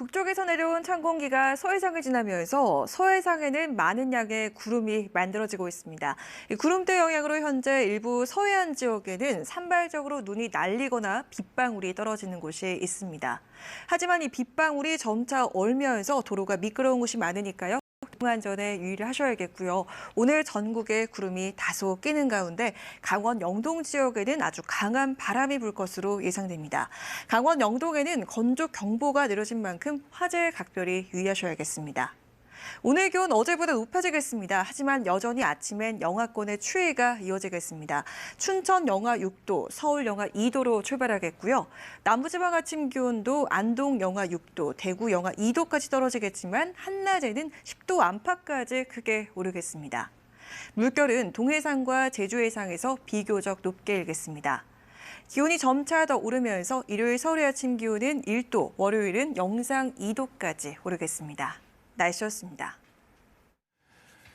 북쪽에서 내려온 찬 공기가 서해상을 지나면서 서해상에는 많은 양의 구름이 만들어지고 있습니다. 이 구름대 영향으로 현재 일부 서해안 지역에는 산발적으로 눈이 날리거나 빗방울이 떨어지는 곳이 있습니다. 하지만 이 빗방울이 점차 얼면서 도로가 미끄러운 곳이 많으니까요. 안전에 유의를 하셔야겠고요. 오늘 전국에 구름이 다소 끼는 가운데 강원 영동 지역에는 아주 강한 바람이 불 것으로 예상됩니다. 강원 영동에는 건조 경보가 내려진 만큼 화재에 각별히 유의하셔야겠습니다. 오늘 기온 어제보다 높아지겠습니다. 하지만 여전히 아침엔 영하권의 추위가 이어지겠습니다. 춘천 영하 6도, 서울 영하 2도로 출발하겠고요. 남부지방 아침 기온도 안동 영하 6도, 대구 영하 2도까지 떨어지겠지만 한낮에는 10도 안팎까지 크게 오르겠습니다. 물결은 동해상과 제주 해상에서 비교적 높게 일겠습니다. 기온이 점차 더 오르면서 일요일 서울의 아침 기온은 1도, 월요일은 영상 2도까지 오르겠습니다. 날씨였습니다.